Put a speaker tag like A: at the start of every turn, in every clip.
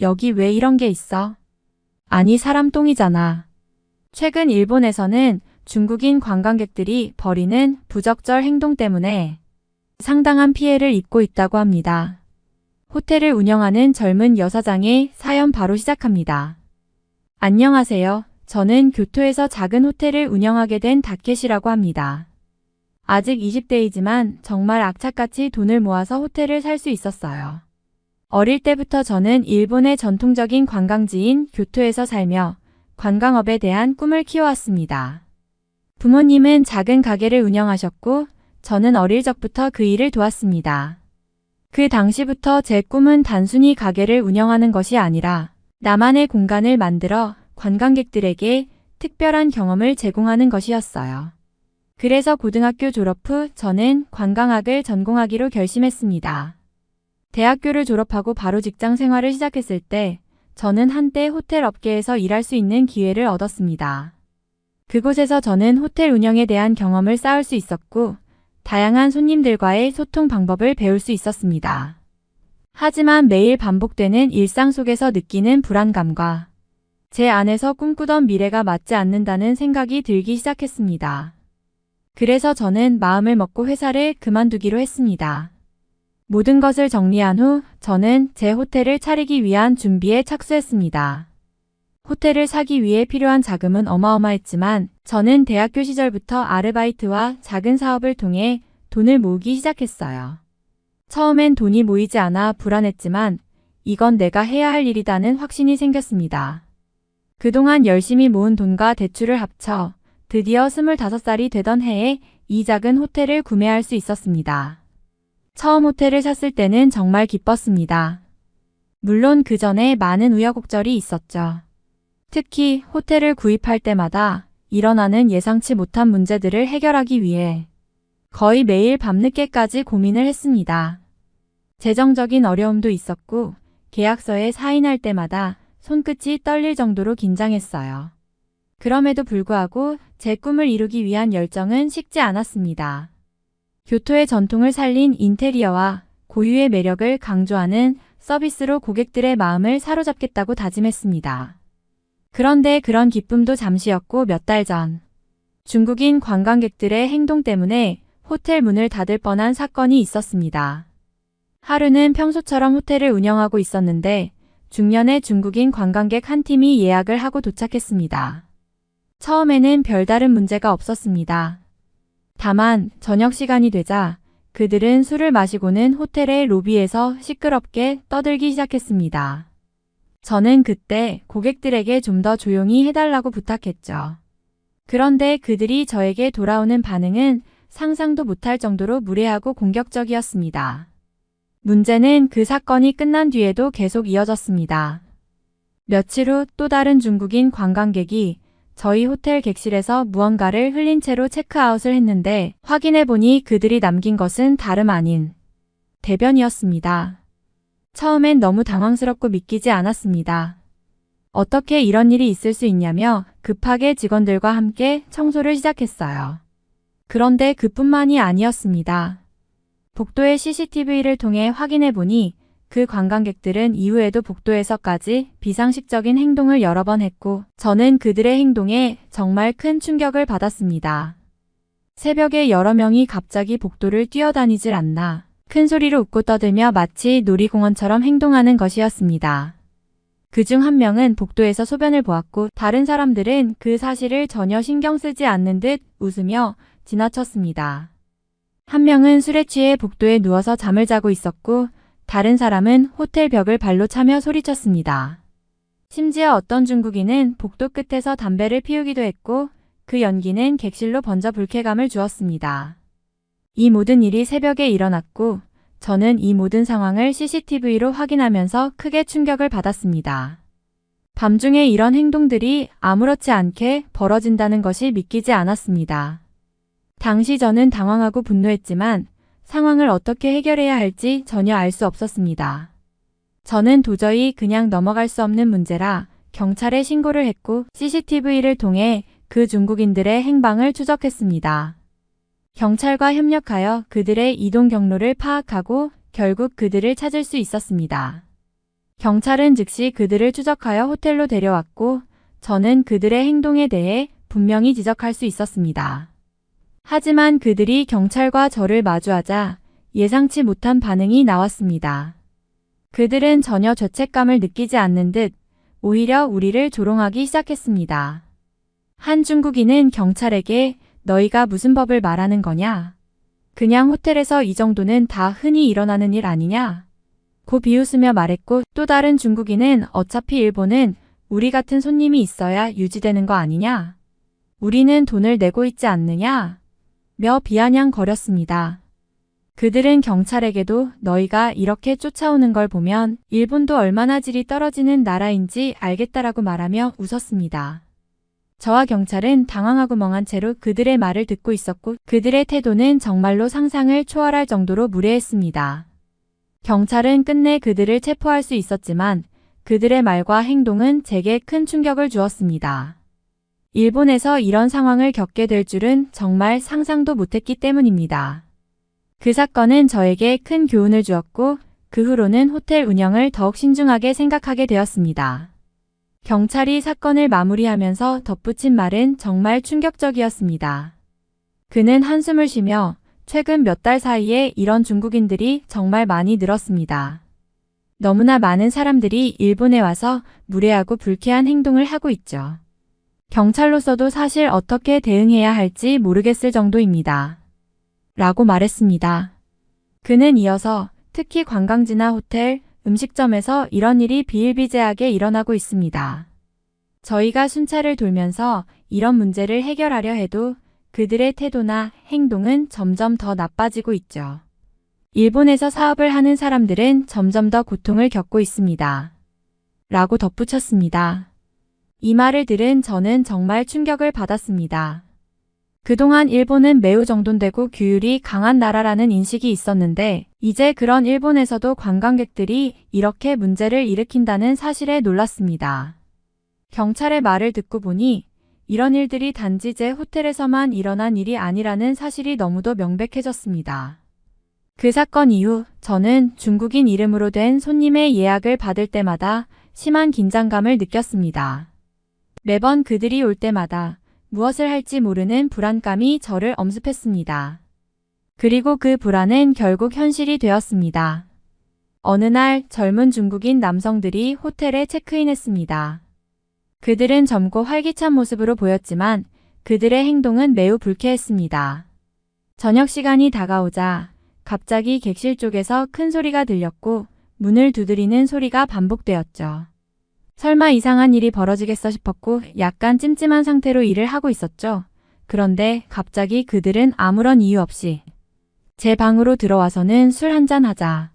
A: 여기 왜 이런 게 있어? 아니, 사람 똥이잖아. 최근 일본에서는 중국인 관광객들이 벌이는 부적절 행동 때문에 상당한 피해를 입고 있다고 합니다. 호텔을 운영하는 젊은 여사장의 사연 바로 시작합니다. 안녕하세요. 저는 교토에서 작은 호텔을 운영하게 된 다켓이라고 합니다. 아직 20대이지만 정말 악착같이 돈을 모아서 호텔을 살 수 있었어요. 어릴 때부터 저는 일본의 전통적인 관광지인 교토에서 살며 관광업에 대한 꿈을 키워왔습니다. 부모님은 작은 가게를 운영하셨고 저는 어릴 적부터 그 일을 도왔습니다. 그 당시부터 제 꿈은 단순히 가게를 운영하는 것이 아니라 나만의 공간을 만들어 관광객들에게 특별한 경험을 제공하는 것이었어요. 그래서 고등학교 졸업 후 저는 관광학을 전공하기로 결심했습니다. 대학교를 졸업하고 바로 직장 생활을 시작했을 때 저는 한때 호텔 업계에서 일할 수 있는 기회를 얻었습니다. 그곳에서 저는 호텔 운영에 대한 경험을 쌓을 수 있었고 다양한 손님들과의 소통 방법을 배울 수 있었습니다. 하지만 매일 반복되는 일상 속에서 느끼는 불안감과 제 안에서 꿈꾸던 미래가 맞지 않는다는 생각이 들기 시작했습니다. 그래서 저는 마음을 먹고 회사를 그만두기로 했습니다. 모든 것을 정리한 후 저는 제 호텔을 차리기 위한 준비에 착수했습니다. 호텔을 사기 위해 필요한 자금은 어마어마했지만 저는 대학교 시절부터 아르바이트와 작은 사업을 통해 돈을 모으기 시작했어요. 처음엔 돈이 모이지 않아 불안했지만 이건 내가 해야 할 일이다는 확신이 생겼습니다. 그동안 열심히 모은 돈과 대출을 합쳐 드디어 25살이 되던 해에 이 작은 호텔을 구매할 수 있었습니다. 처음 호텔을 샀을 때는 정말 기뻤습니다. 물론 그 전에 많은 우여곡절이 있었죠. 특히 호텔을 구입할 때마다 일어나는 예상치 못한 문제들을 해결하기 위해 거의 매일 밤늦게까지 고민을 했습니다. 재정적인 어려움도 있었고 계약서에 사인할 때마다 손끝이 떨릴 정도로 긴장했어요. 그럼에도 불구하고 제 꿈을 이루기 위한 열정은 식지 않았습니다. 교토의 전통을 살린 인테리어와 고유의 매력을 강조하는 서비스로 고객들의 마음을 사로잡겠다고 다짐했습니다. 그런데 그런 기쁨도 잠시였고 몇 달 전, 중국인 관광객들의 행동 때문에 호텔 문을 닫을 뻔한 사건이 있었습니다. 하루는 평소처럼 호텔을 운영하고 있었는데 중년의 중국인 관광객 한 팀이 예약을 하고 도착했습니다. 처음에는 별다른 문제가 없었습니다. 다만 저녁 시간이 되자 그들은 술을 마시고는 호텔의 로비에서 시끄럽게 떠들기 시작했습니다. 저는 그때 고객들에게 좀 더 조용히 해달라고 부탁했죠. 그런데 그들이 저에게 돌아오는 반응은 상상도 못할 정도로 무례하고 공격적이었습니다. 문제는 그 사건이 끝난 뒤에도 계속 이어졌습니다. 며칠 후 또 다른 중국인 관광객이 저희 호텔 객실에서 무언가를 흘린 채로 체크아웃을 했는데 확인해보니 그들이 남긴 것은 다름 아닌 대변이었습니다. 처음엔 너무 당황스럽고 믿기지 않았습니다. 어떻게 이런 일이 있을 수 있냐며 급하게 직원들과 함께 청소를 시작했어요. 그런데 그뿐만이 아니었습니다. 복도의 CCTV를 통해 확인해 보니 그 관광객들은 이후에도 복도에서까지 비상식적인 행동을 여러 번 했고 저는 그들의 행동에 정말 큰 충격을 받았습니다. 새벽에 여러 명이 갑자기 복도를 뛰어다니질 않나 큰 소리로 웃고 떠들며 마치 놀이공원처럼 행동하는 것이었습니다. 그 중 한 명은 복도에서 소변을 보았고 다른 사람들은 그 사실을 전혀 신경 쓰지 않는 듯 웃으며 지나쳤습니다. 한 명은 술에 취해 복도에 누워서 잠을 자고 있었고 다른 사람은 호텔 벽을 발로 차며 소리쳤습니다. 심지어 어떤 중국인은 복도 끝에서 담배를 피우기도 했고 그 연기는 객실로 번져 불쾌감을 주었습니다. 이 모든 일이 새벽에 일어났고 저는 이 모든 상황을 CCTV로 확인하면서 크게 충격을 받았습니다. 밤중에 이런 행동들이 아무렇지 않게 벌어진다는 것이 믿기지 않았습니다. 당시 저는 당황하고 분노했지만 상황을 어떻게 해결해야 할지 전혀 알 수 없었습니다. 저는 도저히 그냥 넘어갈 수 없는 문제라 경찰에 신고를 했고 CCTV를 통해 그 중국인들의 행방을 추적했습니다. 경찰과 협력하여 그들의 이동 경로를 파악하고 결국 그들을 찾을 수 있었습니다. 경찰은 즉시 그들을 추적하여 호텔로 데려왔고 저는 그들의 행동에 대해 분명히 지적할 수 있었습니다. 하지만 그들이 경찰과 저를 마주하자 예상치 못한 반응이 나왔습니다. 그들은 전혀 죄책감을 느끼지 않는 듯 오히려 우리를 조롱하기 시작했습니다. 한 중국인은 경찰에게 너희가 무슨 법을 말하는 거냐? 그냥 호텔에서 이 정도는 다 흔히 일어나는 일 아니냐? 고 비웃으며 말했고 또 다른 중국인은 어차피 일본은 우리 같은 손님이 있어야 유지되는 거 아니냐? 우리는 돈을 내고 있지 않느냐? 며 비아냥거렸습니다. 그들은 경찰에게도 너희가 이렇게 쫓아오는 걸 보면 일본도 얼마나 질이 떨어지는 나라인지 알겠다라고 말하며 웃었습니다. 저와 경찰은 당황하고 멍한 채로 그들의 말을 듣고 있었고 그들의 태도는 정말로 상상을 초월할 정도로 무례했습니다. 경찰은 끝내 그들을 체포할 수 있었지만 그들의 말과 행동은 제게 큰 충격을 주었습니다. 일본에서 이런 상황을 겪게 될 줄은 정말 상상도 못했기 때문입니다. 그 사건은 저에게 큰 교훈을 주었고 그 후로는 호텔 운영을 더욱 신중하게 생각하게 되었습니다. 경찰이 사건을 마무리하면서 덧붙인 말은 정말 충격적이었습니다. 그는 한숨을 쉬며 최근 몇 달 사이에 이런 중국인들이 정말 많이 늘었습니다. 너무나 많은 사람들이 일본에 와서 무례하고 불쾌한 행동을 하고 있죠. 경찰로서도 사실 어떻게 대응해야 할지 모르겠을 정도입니다. 라고 말했습니다. 그는 이어서 특히 관광지나 호텔, 음식점에서 이런 일이 비일비재하게 일어나고 있습니다. 저희가 순찰을 돌면서 이런 문제를 해결하려 해도 그들의 태도나 행동은 점점 더 나빠지고 있죠. 일본에서 사업을 하는 사람들은 점점 더 고통을 겪고 있습니다. 라고 덧붙였습니다. 이 말을 들은 저는 정말 충격을 받았습니다. 그동안 일본은 매우 정돈되고 규율이 강한 나라라는 인식이 있었는데 이제 그런 일본에서도 관광객들이 이렇게 문제를 일으킨다는 사실에 놀랐습니다. 경찰의 말을 듣고 보니 이런 일들이 단지 제 호텔에서만 일어난 일이 아니라는 사실이 너무도 명백해졌습니다. 그 사건 이후 저는 중국인 이름으로 된 손님의 예약을 받을 때마다 심한 긴장감을 느꼈습니다. 매번 그들이 올 때마다 무엇을 할지 모르는 불안감이 저를 엄습했습니다. 그리고 그 불안은 결국 현실이 되었습니다. 어느 날 젊은 중국인 남성들이 호텔에 체크인했습니다. 그들은 젊고 활기찬 모습으로 보였지만 그들의 행동은 매우 불쾌했습니다. 저녁 시간이 다가오자 갑자기 객실 쪽에서 큰 소리가 들렸고 문을 두드리는 소리가 반복되었죠. 설마 이상한 일이 벌어지겠어 싶었고 약간 찜찜한 상태로 일을 하고 있었죠. 그런데 갑자기 그들은 아무런 이유 없이 제 방으로 들어와서는 술 한잔 하자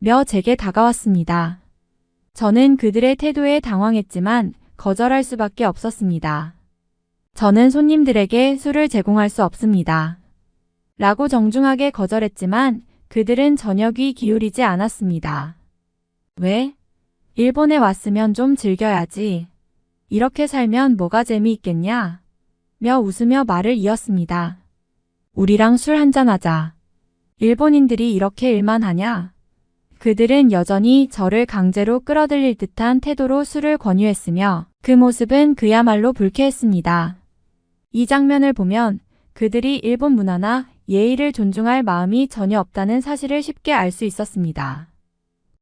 A: 며 제게 다가왔습니다. 저는 그들의 태도에 당황했지만 거절할 수밖에 없었습니다. 저는 손님들에게 술을 제공할 수 없습니다. 라고 정중하게 거절했지만 그들은 귀 기울이지 않았습니다. 왜? 일본에 왔으면 좀 즐겨야지. 이렇게 살면 뭐가 재미있겠냐? 며 웃으며 말을 이었습니다. 우리랑 술 한잔하자. 일본인들이 이렇게 일만 하냐? 그들은 여전히 저를 강제로 끌어들일 듯한 태도로 술을 권유했으며 그 모습은 그야말로 불쾌했습니다. 이 장면을 보면 그들이 일본 문화나 예의를 존중할 마음이 전혀 없다는 사실을 쉽게 알 수 있었습니다.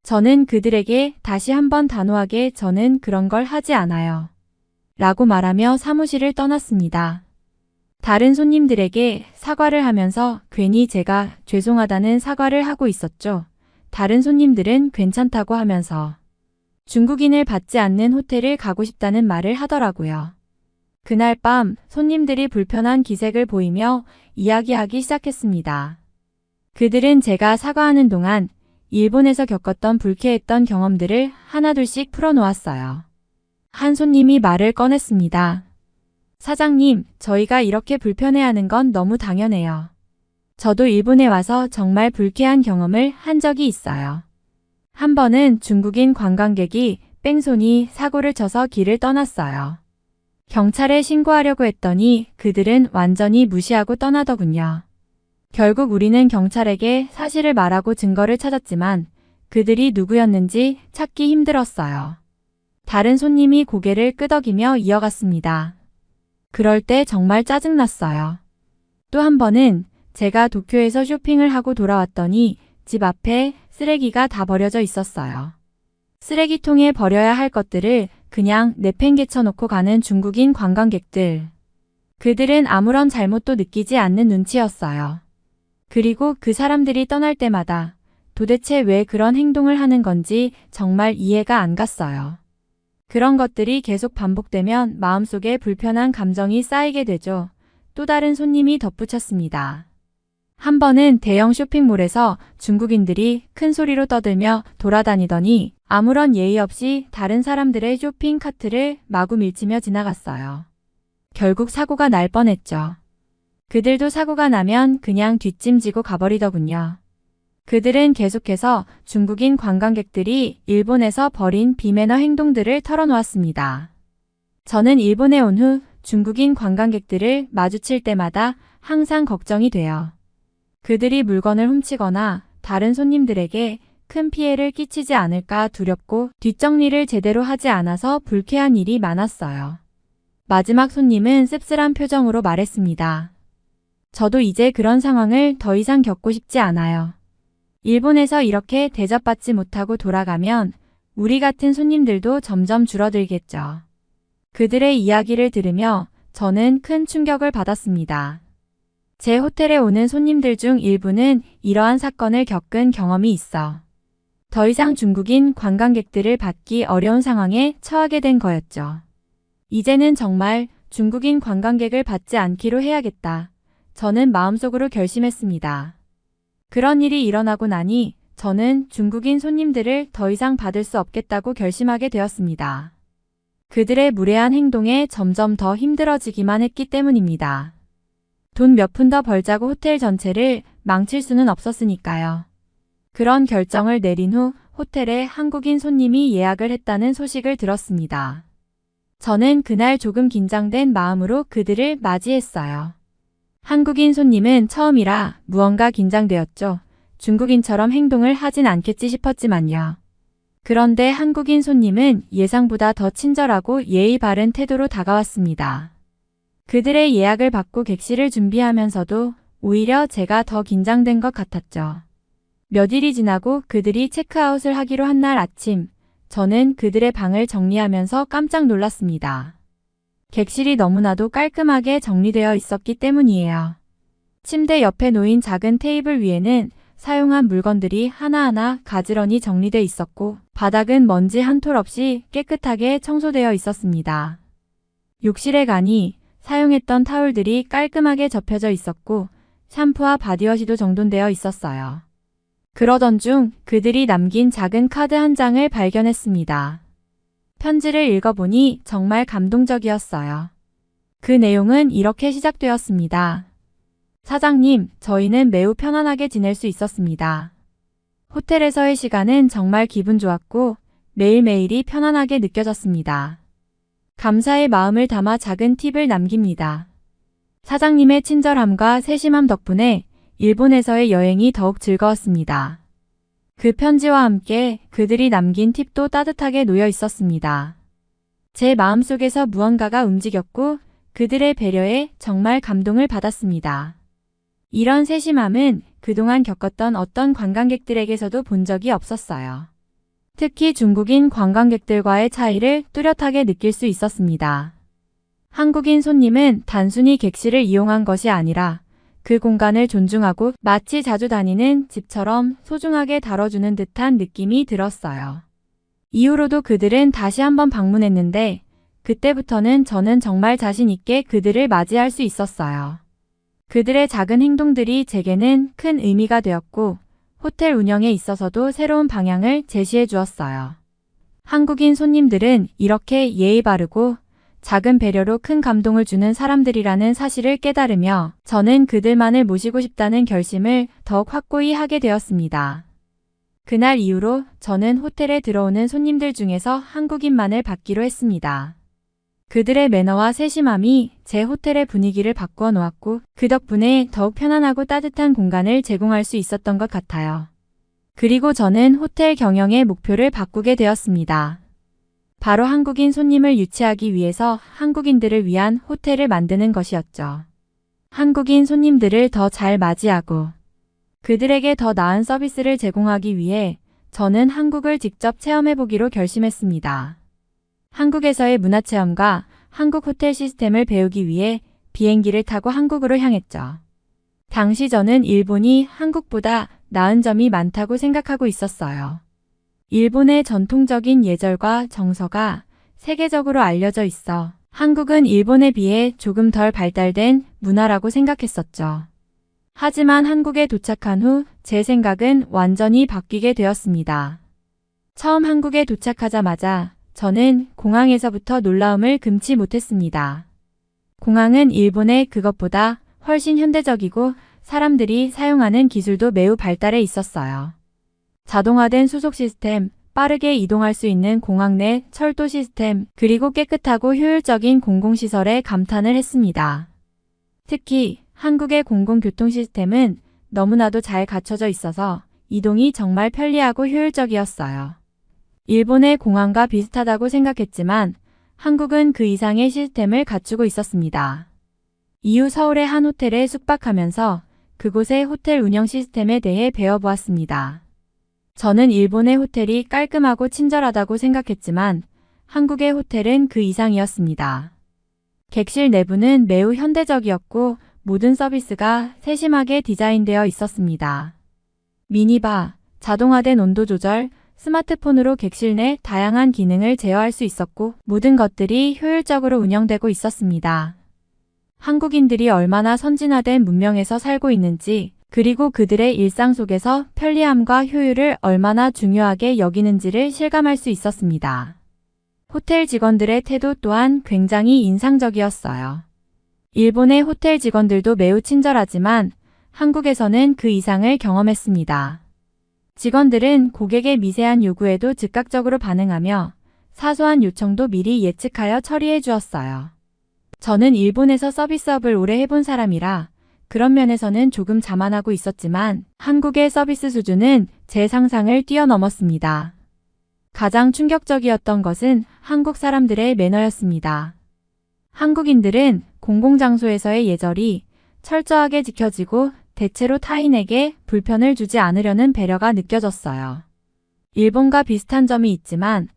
A: 저는 그들에게 다시 한번 단호하게 저는 그런 걸 하지 않아요. 라고 말하며 사무실을 떠났습니다. 다른 손님들에게 사과를 하면서 괜히 제가 죄송하다는 사과를 하고 있었죠. 다른 손님들은 괜찮다고 하면서 중국인을 받지 않는 호텔을 가고 싶다는 말을 하더라고요. 그날 밤 손님들이 불편한 기색을 보이며 이야기하기 시작했습니다. 그들은 제가 사과하는 동안 일본에서 겪었던 불쾌했던 경험들을 하나둘씩 풀어놓았어요. 한 손님이 말을 꺼냈습니다. 사장님, 저희가 이렇게 불편해하는 건 너무 당연해요. 저도 일본에 와서 정말 불쾌한 경험을 한 적이 있어요. 한 번은 중국인 관광객이 뺑소니 사고를 쳐서 길을 떠났어요. 경찰에 신고하려고 했더니 그들은 완전히 무시하고 떠나더군요. 결국 우리는 경찰에게 사실을 말하고 증거를 찾았지만 그들이 누구였는지 찾기 힘들었어요. 다른 손님이 고개를 끄덕이며 이어갔습니다. 그럴 때 정말 짜증났어요. 또 한 번은 제가 도쿄에서 쇼핑을 하고 돌아왔더니 집 앞에 쓰레기가 다 버려져 있었어요. 쓰레기통에 버려야 할 것들을 그냥 내팽개쳐 놓고 가는 중국인 관광객들. 그들은 아무런 잘못도 느끼지 않는 눈치였어요. 그리고 그 사람들이 떠날 때마다 도대체 왜 그런 행동을 하는 건지 정말 이해가 안 갔어요. 그런 것들이 계속 반복되면 마음속에 불편한 감정이 쌓이게 되죠. 또 다른 손님이 덧붙였습니다. 한 번은 대형 쇼핑몰에서 중국인들이 큰 소리로 떠들며 돌아다니더니 아무런 예의 없이 다른 사람들의 쇼핑 카트를 마구 밀치며 지나갔어요. 결국 사고가 날 뻔했죠. 그들도 사고가 나면 그냥 뒷짐지고 가버리더군요. 그들은 계속해서 중국인 관광객들이 일본에서 벌인 비매너 행동들을 털어놓았습니다. 저는 일본에 온 후 중국인 관광객들을 마주칠 때마다 항상 걱정이 돼요. 그들이 물건을 훔치거나 다른 손님들에게 큰 피해를 끼치지 않을까 두렵고 뒷정리를 제대로 하지 않아서 불쾌한 일이 많았어요. 마지막 손님은 씁쓸한 표정으로 말했습니다. 저도 이제 그런 상황을 더 이상 겪고 싶지 않아요. 일본에서 이렇게 대접받지 못하고 돌아가면 우리 같은 손님들도 점점 줄어들겠죠. 그들의 이야기를 들으며 저는 큰 충격을 받았습니다. 제 호텔에 오는 손님들 중 일부는 이러한 사건을 겪은 경험이 있어 더 이상 중국인 관광객들을 받기 어려운 상황에 처하게 된 거였죠. 이제는 정말 중국인 관광객을 받지 않기로 해야겠다. 저는 마음속으로 결심했습니다. 그런 일이 일어나고 나니 저는 중국인 손님들을 더 이상 받을 수 없겠다고 결심하게 되었습니다. 그들의 무례한 행동에 점점 더 힘들어지기만 했기 때문입니다. 돈 몇 푼 더 벌자고 호텔 전체를 망칠 수는 없었으니까요. 그런 결정을 내린 후 호텔에 한국인 손님이 예약을 했다는 소식을 들었습니다. 저는 그날 조금 긴장된 마음으로 그들을 맞이했어요. 한국인 손님은 처음이라 무언가 긴장되었죠. 중국인처럼 행동을 하진 않겠지 싶었지만요. 그런데 한국인 손님은 예상보다 더 친절하고 예의 바른 태도로 다가왔습니다. 그들의 예약을 받고 객실을 준비하면서도 오히려 제가 더 긴장된 것 같았죠. 몇 일이 지나고 그들이 체크아웃을 하기로 한 날 아침, 저는 그들의 방을 정리하면서 깜짝 놀랐습니다. 객실이 너무나도 깔끔하게 정리되어 있었기 때문이에요. 침대 옆에 놓인 작은 테이블 위에는 사용한 물건들이 하나하나 가지런히 정리돼 있었고 바닥은 먼지 한 톨 없이 깨끗하게 청소되어 있었습니다. 욕실에 가니 사용했던 타올들이 깔끔하게 접혀져 있었고 샴푸와 바디워시도 정돈되어 있었어요. 그러던 중 그들이 남긴 작은 카드 한 장을 발견했습니다. 편지를 읽어보니 정말 감동적이었어요. 그 내용은 이렇게 시작되었습니다. 사장님, 저희는 매우 편안하게 지낼 수 있었습니다. 호텔에서의 시간은 정말 기분 좋았고 매일매일이 편안하게 느껴졌습니다. 감사의 마음을 담아 작은 팁을 남깁니다. 사장님의 친절함과 세심함 덕분에 일본에서의 여행이 더욱 즐거웠습니다. 그 편지와 함께 그들이 남긴 팁도 따뜻하게 놓여 있었습니다. 제 마음속에서 무언가가 움직였고 그들의 배려에 정말 감동을 받았습니다. 이런 세심함은 그동안 겪었던 어떤 관광객들에게서도 본 적이 없었어요. 특히 중국인 관광객들과의 차이를 뚜렷하게 느낄 수 있었습니다. 한국인 손님은 단순히 객실을 이용한 것이 아니라 그 공간을 존중하고 마치 자주 다니는 집처럼 소중하게 다뤄주는 듯한 느낌이 들었어요. 이후로도 그들은 다시 한번 방문했는데 그때부터는 저는 정말 자신 있게 그들을 맞이할 수 있었어요. 그들의 작은 행동들이 제게는 큰 의미가 되었고 호텔 운영에 있어서도 새로운 방향을 제시해 주었어요. 한국인 손님들은 이렇게 예의 바르고 작은 배려로 큰 감동을 주는 사람들이라는 사실을 깨달으며 저는 그들만을 모시고 싶다는 결심을 더욱 확고히 하게 되었습니다. 그날 이후로 저는 호텔에 들어오는 손님들 중에서 한국인만을 받기로 했습니다. 그들의 매너와 세심함이 제 호텔의 분위기를 바꾸어 놓았고 그 덕분에 더욱 편안하고 따뜻한 공간을 제공할 수 있었던 것 같아요. 그리고 저는 호텔 경영의 목표를 바꾸게 되었습니다. 바로 한국인 손님을 유치하기 위해서 한국인들을 위한 호텔을 만드는 것이었죠. 한국인 손님들을 더 잘 맞이하고 그들에게 더 나은 서비스를 제공하기 위해 저는 한국을 직접 체험해보기로 결심했습니다. 한국에서의 문화체험과 한국 호텔 시스템을 배우기 위해 비행기를 타고 한국으로 향했죠. 당시 저는 일본이 한국보다 나은 점이 많다고 생각하고 있었어요. 일본의 전통적인 예절과 정서가 세계적으로 알려져 있어 한국은 일본에 비해 조금 덜 발달된 문화라고 생각했었죠. 하지만 한국에 도착한 후 제 생각은 완전히 바뀌게 되었습니다. 처음 한국에 도착하자마자 저는 공항에서부터 놀라움을 금치 못했습니다. 공항은 일본의 그것보다 훨씬 현대적이고 사람들이 사용하는 기술도 매우 발달해 있었어요. 자동화된 수속 시스템, 빠르게 이동할 수 있는 공항 내 철도 시스템, 그리고 깨끗하고 효율적인 공공시설에 감탄을 했습니다. 특히 한국의 공공교통 시스템은 너무나도 잘 갖춰져 있어서 이동이 정말 편리하고 효율적이었어요. 일본의 공항과 비슷하다고 생각했지만 한국은 그 이상의 시스템을 갖추고 있었습니다. 이후 서울의 한 호텔에 숙박하면서 그곳의 호텔 운영 시스템에 대해 배워보았습니다. 저는 일본의 호텔이 깔끔하고 친절하다고 생각했지만 한국의 호텔은 그 이상이었습니다. 객실 내부는 매우 현대적이었고 모든 서비스가 세심하게 디자인되어 있었습니다. 미니바, 자동화된 온도 조절, 스마트폰으로 객실 내 다양한 기능을 제어할 수 있었고 모든 것들이 효율적으로 운영되고 있었습니다. 한국인들이 얼마나 선진화된 문명에서 살고 있는지 그리고 그들의 일상 속에서 편리함과 효율을 얼마나 중요하게 여기는지를 실감할 수 있었습니다. 호텔 직원들의 태도 또한 굉장히 인상적이었어요. 일본의 호텔 직원들도 매우 친절하지만 한국에서는 그 이상을 경험했습니다. 직원들은 고객의 미세한 요구에도 즉각적으로 반응하며 사소한 요청도 미리 예측하여 처리해 주었어요. 저는 일본에서 서비스업을 오래 해본 사람이라 그런 면에서는 조금 자만하고 있었지만 한국의 서비스 수준은 제 상상을 뛰어넘었습니다. 가장 충격적이었던 것은 한국 사람들의 매너였습니다. 한국인들은 공공장소에서의 예절이 철저하게 지켜지고 대체로 타인에게 불편을 주지 않으려는 배려가 느껴졌어요. 일본과 비슷한 점이 있지만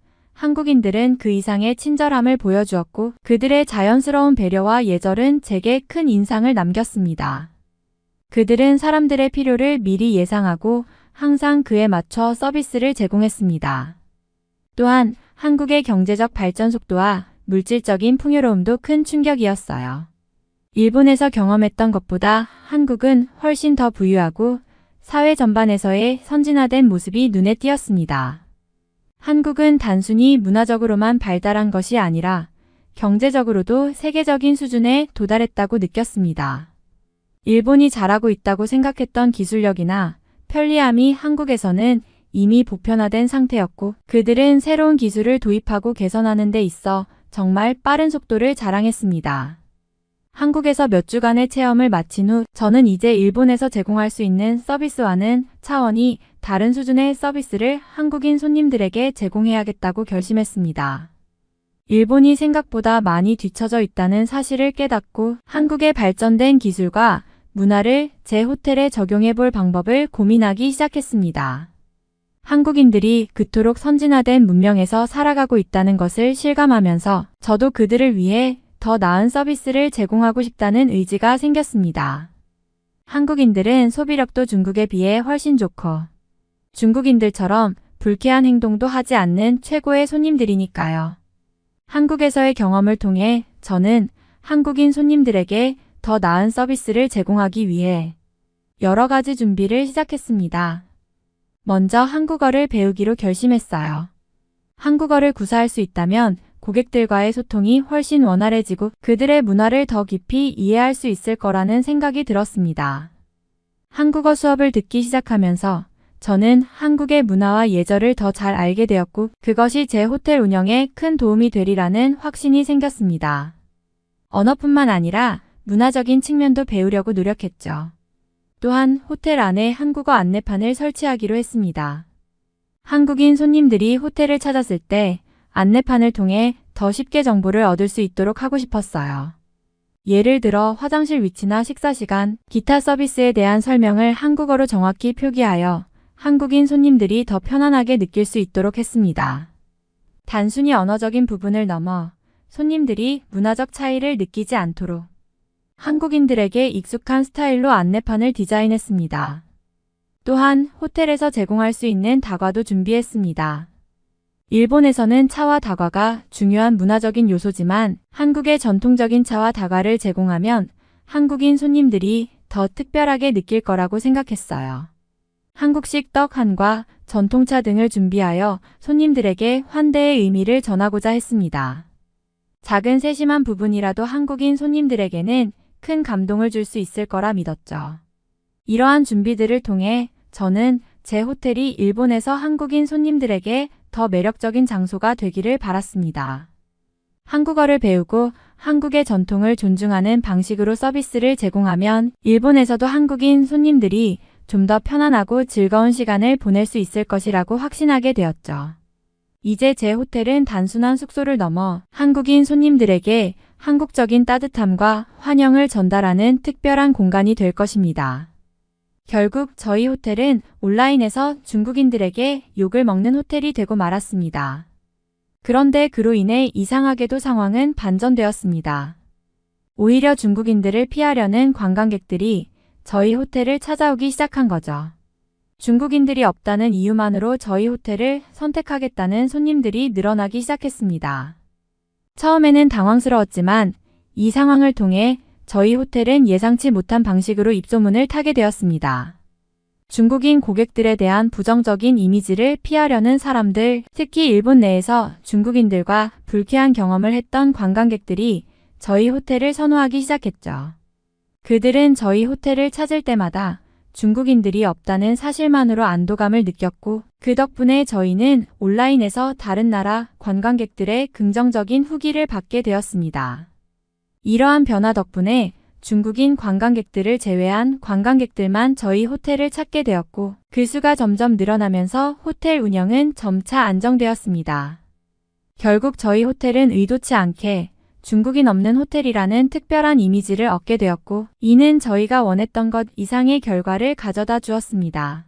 A: 한국인들은 그 이상의 친절함을 보여주었고 그들의 자연스러운 배려와 예절은 제게 큰 인상을 남겼습니다. 그들은 사람들의 필요를 미리 예상하고 항상 그에 맞춰 서비스를 제공했습니다. 또한 한국의 경제적 발전 속도와 물질적인 풍요로움도 큰 충격이었어요. 일본에서 경험했던 것보다 한국은 훨씬 더 부유하고 사회 전반에서의 선진화된 모습이 눈에 띄었습니다. 한국은 단순히 문화적으로만 발달한 것이 아니라 경제적으로도 세계적인 수준에 도달했다고 느꼈습니다. 일본이 잘하고 있다고 생각했던 기술력이나 편리함이 한국에서는 이미 보편화된 상태였고 그들은 새로운 기술을 도입하고 개선하는 데 있어 정말 빠른 속도를 자랑했습니다. 한국에서 몇 주간의 체험을 마친 후 저는 이제 일본에서 제공할 수 있는 서비스와는 차원이 다른 수준의 서비스를 한국인 손님들에게 제공해야겠다고 결심했습니다. 일본이 생각보다 많이 뒤처져 있다는 사실을 깨닫고 한국의 발전된 기술과 문화를 제 호텔에 적용해 볼 방법을 고민하기 시작했습니다. 한국인들이 그토록 선진화된 문명에서 살아가고 있다는 것을 실감하면서 저도 그들을 위해 더 나은 서비스를 제공하고 싶다는 의지가 생겼습니다. 한국인들은 소비력도 중국에 비해 훨씬 좋고 중국인들처럼 불쾌한 행동도 하지 않는 최고의 손님들이니까요. 한국에서의 경험을 통해 저는 한국인 손님들에게 더 나은 서비스를 제공하기 위해 여러 가지 준비를 시작했습니다. 먼저 한국어를 배우기로 결심했어요. 한국어를 구사할 수 있다면 고객들과의 소통이 훨씬 원활해지고 그들의 문화를 더 깊이 이해할 수 있을 거라는 생각이 들었습니다. 한국어 수업을 듣기 시작하면서 저는 한국의 문화와 예절을 더 잘 알게 되었고 그것이 제 호텔 운영에 큰 도움이 되리라는 확신이 생겼습니다. 언어뿐만 아니라 문화적인 측면도 배우려고 노력했죠. 또한 호텔 안에 한국어 안내판을 설치하기로 했습니다. 한국인 손님들이 호텔을 찾았을 때 안내판을 통해 더 쉽게 정보를 얻을 수 있도록 하고 싶었어요. 예를 들어 화장실 위치나 식사 시간, 기타 서비스에 대한 설명을 한국어로 정확히 표기하여 한국인 손님들이 더 편안하게 느낄 수 있도록 했습니다. 단순히 언어적인 부분을 넘어 손님들이 문화적 차이를 느끼지 않도록 한국인들에게 익숙한 스타일로 안내판을 디자인했습니다. 또한 호텔에서 제공할 수 있는 다과도 준비했습니다. 일본에서는 차와 다과가 중요한 문화적인 요소지만 한국의 전통적인 차와 다과를 제공하면 한국인 손님들이 더 특별하게 느낄 거라고 생각했어요. 한국식 떡 한과 전통차 등을 준비하여 손님들에게 환대의 의미를 전하고자 했습니다. 작은 세심한 부분이라도 한국인 손님들에게는 큰 감동을 줄 수 있을 거라 믿었죠. 이러한 준비들을 통해 저는 제 호텔이 일본에서 한국인 손님들에게 더 매력적인 장소가 되기를 바랐습니다. 한국어를 배우고 한국의 전통을 존중하는 방식으로 서비스를 제공하면 일본에서도 한국인 손님들이 좀 더 편안하고 즐거운 시간을 보낼 수 있을 것이라고 확신하게 되었죠. 이제 제 호텔은 단순한 숙소를 넘어 한국인 손님들에게 한국적인 따뜻함과 환영을 전달하는 특별한 공간이 될 것입니다. 결국 저희 호텔은 온라인에서 중국인들에게 욕을 먹는 호텔이 되고 말았습니다. 그런데 그로 인해 이상하게도 상황은 반전되었습니다. 오히려 중국인들을 피하려는 관광객들이 저희 호텔을 찾아오기 시작한 거죠. 중국인들이 없다는 이유만으로 저희 호텔을 선택하겠다는 손님들이 늘어나기 시작했습니다. 처음에는 당황스러웠지만 이 상황을 통해 저희 호텔은 예상치 못한 방식으로 입소문을 타게 되었습니다. 중국인 고객들에 대한 부정적인 이미지를 피하려는 사람들, 특히 일본 내에서 중국인들과 불쾌한 경험을 했던 관광객들이 저희 호텔을 선호하기 시작했죠. 그들은 저희 호텔을 찾을 때마다 중국인들이 없다는 사실만으로 안도감을 느꼈고 그 덕분에 저희는 온라인에서 다른 나라 관광객들의 긍정적인 후기를 받게 되었습니다. 이러한 변화 덕분에 중국인 관광객들을 제외한 관광객들만 저희 호텔을 찾게 되었고 그 수가 점점 늘어나면서 호텔 운영은 점차 안정되었습니다. 결국 저희 호텔은 의도치 않게 중국인 없는 호텔이라는 특별한 이미지를 얻게 되었고 이는 저희가 원했던 것 이상의 결과를 가져다 주었습니다.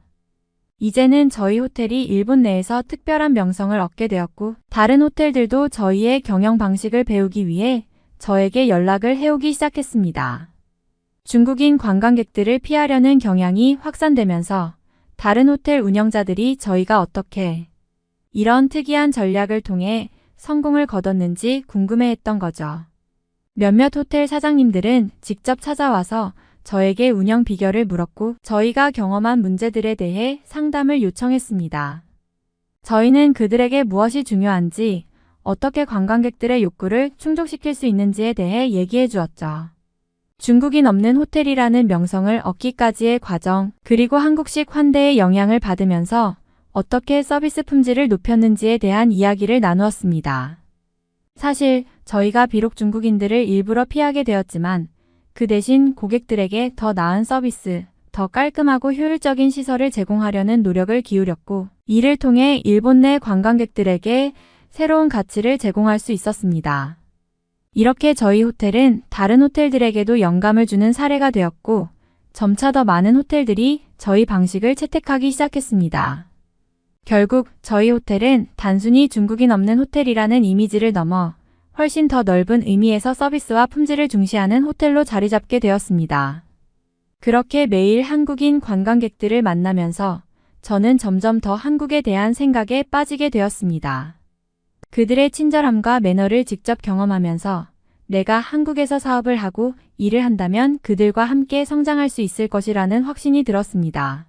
A: 이제는 저희 호텔이 일본 내에서 특별한 명성을 얻게 되었고 다른 호텔들도 저희의 경영 방식을 배우기 위해 저에게 연락을 해오기 시작했습니다. 중국인 관광객들을 피하려는 경향이 확산되면서 다른 호텔 운영자들이 저희가 어떻게 이런 특이한 전략을 통해 성공을 거뒀는지 궁금해했던 거죠. 몇몇 호텔 사장님들은 직접 찾아와서 저에게 운영 비결을 물었고 저희가 경험한 문제들에 대해 상담을 요청했습니다. 저희는 그들에게 무엇이 중요한지 어떻게 관광객들의 욕구를 충족시킬 수 있는지에 대해 얘기해 주었죠. 중국인 없는 호텔이라는 명성을 얻기까지의 과정, 그리고 한국식 환대의 영향을 받으면서 어떻게 서비스 품질을 높였는지에 대한 이야기를 나누었습니다. 사실 저희가 비록 중국인들을 일부러 피하게 되었지만 그 대신 고객들에게 더 나은 서비스, 더 깔끔하고 효율적인 시설을 제공하려는 노력을 기울였고 이를 통해 일본 내 관광객들에게 새로운 가치를 제공할 수 있었습니다. 이렇게 저희 호텔은 다른 호텔들에게도 영감을 주는 사례가 되었고 점차 더 많은 호텔들이 저희 방식을 채택하기 시작했습니다. 결국 저희 호텔은 단순히 중국인 없는 호텔이라는 이미지를 넘어 훨씬 더 넓은 의미에서 서비스와 품질을 중시하는 호텔로 자리 잡게 되었습니다. 그렇게 매일 한국인 관광객들을 만나면서 저는 점점 더 한국에 대한 생각에 빠지게 되었습니다. 그들의 친절함과 매너를 직접 경험하면서 내가 한국에서 사업을 하고 일을 한다면 그들과 함께 성장할 수 있을 것이라는 확신이 들었습니다.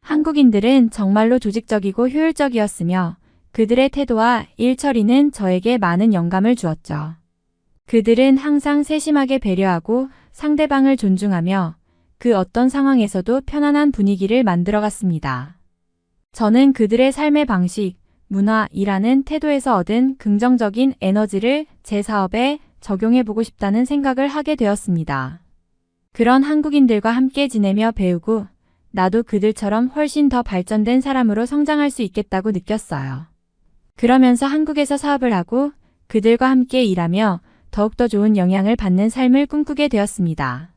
A: 한국인들은 정말로 조직적이고 효율적이었으며 그들의 태도와 일 처리는 저에게 많은 영감을 주었죠. 그들은 항상 세심하게 배려하고 상대방을 존중하며 그 어떤 상황에서도 편안한 분위기를 만들어갔습니다. 저는 그들의 삶의 방식, 문화, 일하는 태도에서 얻은 긍정적인 에너지를 제 사업에 적용해보고 싶다는 생각을 하게 되었습니다. 그런 한국인들과 함께 지내며 배우고 나도 그들처럼 훨씬 더 발전된 사람으로 성장할 수 있겠다고 느꼈어요. 그러면서 한국에서 사업을 하고 그들과 함께 일하며 더욱더 좋은 영향을 받는 삶을 꿈꾸게 되었습니다.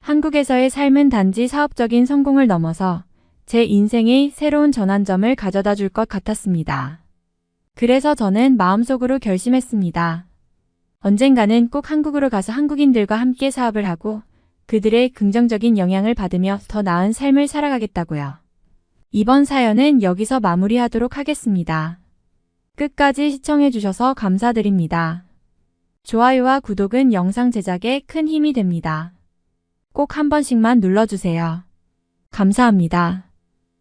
A: 한국에서의 삶은 단지 사업적인 성공을 넘어서 제 인생의 새로운 전환점을 가져다 줄 것 같았습니다. 그래서 저는 마음속으로 결심했습니다. 언젠가는 꼭 한국으로 가서 한국인들과 함께 사업을 하고 그들의 긍정적인 영향을 받으며 더 나은 삶을 살아가겠다고요. 이번 사연은 여기서 마무리하도록 하겠습니다. 끝까지 시청해주셔서 감사드립니다. 좋아요와 구독은 영상 제작에 큰 힘이 됩니다. 꼭 한 번씩만 눌러주세요. 감사합니다.